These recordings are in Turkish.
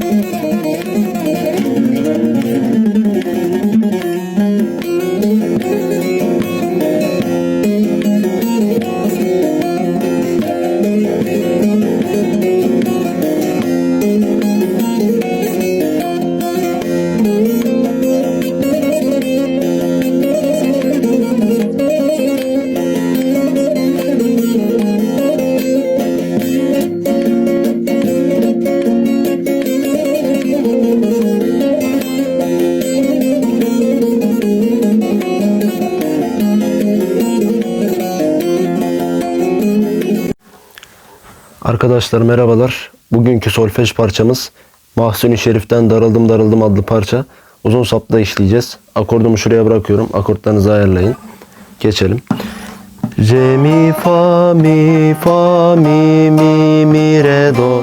Müzik Arkadaşlar merhabalar. Bugünkü solfej parçamız Mahsuni Şerif'ten Darıldım Darıldım adlı parça. Uzun sapta işleyeceğiz. Akordumu şuraya bırakıyorum. Akortlarınızı ayarlayın. Geçelim. Re mi fa mi fa mi mi mi re do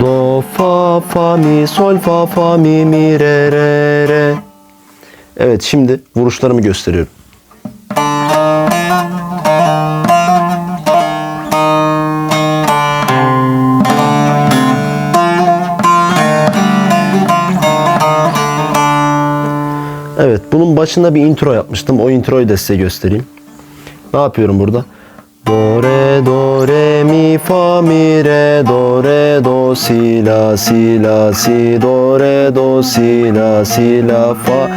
do fa fa mi sol fa fa mi mi re re re. Evet şimdi vuruşlarımı gösteriyorum. Başında bir intro yapmıştım. O introyu da size göstereyim. Ne yapıyorum burada? Do re do re mi fa mi re do re do si la si la si do re do si la si la fa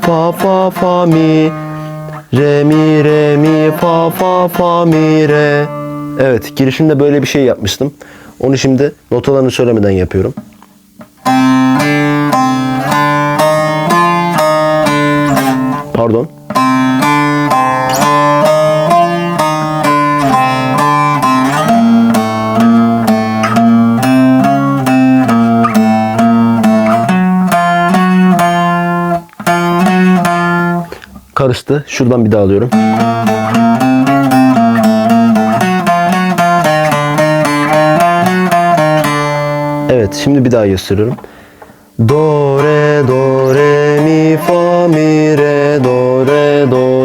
fa fa fa mi re mi re mi fa fa fa mi re Evet girişimde böyle bir şey yapmıştım. Onu şimdi notalarını söylemeden yapıyorum. Pardon. Karıştı. Şuradan bir daha alıyorum. Evet, şimdi bir daha gösteriyorum. Do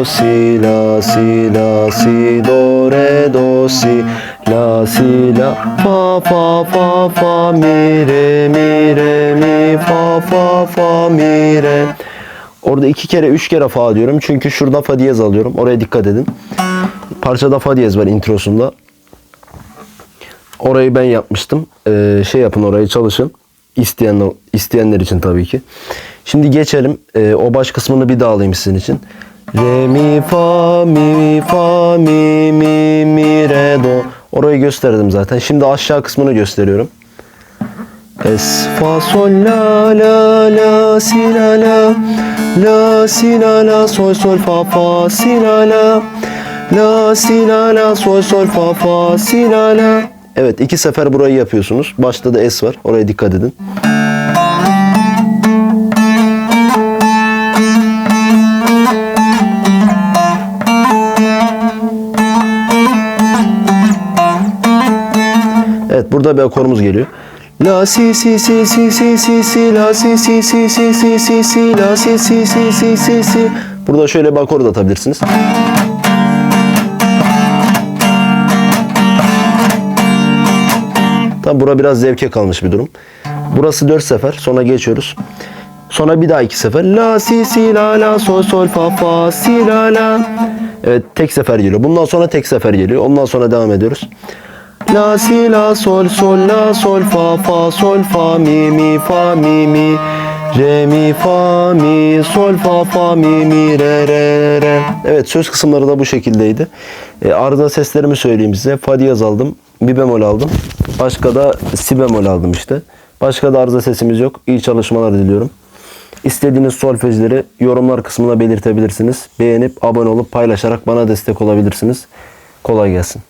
do si la si la si do re do si la si la fa fa fa fa mi re mi re mi fa fa fa mi re Orada iki kere üç kere fa diyorum çünkü şurada fa diyez alıyorum oraya dikkat edin. Parçada fa diyez var introsunda. Orayı ben yapmıştım. Ee, şey yapın orayı çalışın. İsteyen, isteyenler için tabii ki. Şimdi geçelim. Ee, o baş kısmını bir daha alayım sizin için. Re mi fa mi fa mi mi mi re do. Orayı gösterdim zaten. Şimdi aşağı kısmını gösteriyorum. Es fa sol la la la si la la la si la la sol sol fa fa si la la la si la la sol sol fa fa si la la Evet iki sefer burayı yapıyorsunuz. Başta da es var. Oraya dikkat edin. Burada bir akorumuz geliyor. La si si si si si si si la si si si si si si si la si si si si si si Burada şöyle bir akor da atabilirsiniz. Tam bura biraz zevke kalmış bir durum. Burası 4 sefer. Sonra geçiyoruz. Sonra bir daha iki sefer. La si si la la sol sol fa fa si la la. Evet tek sefer geliyor. Bundan sonra tek sefer geliyor. Ondan sonra devam ediyoruz. La si la sol sol la sol fa fa sol fa mi mi fa mi mi re mi fa mi sol fa fa mi mi re re re. Evet söz kısımları da bu şekildeydi. E, arada seslerimi söyleyeyim size. Fa diyez aldım. Bir bemol aldım. Başka da si bemol aldım işte. Başka da arıza sesimiz yok. İyi çalışmalar diliyorum. İstediğiniz solfejleri yorumlar kısmına belirtebilirsiniz. Beğenip abone olup paylaşarak bana destek olabilirsiniz. Kolay gelsin.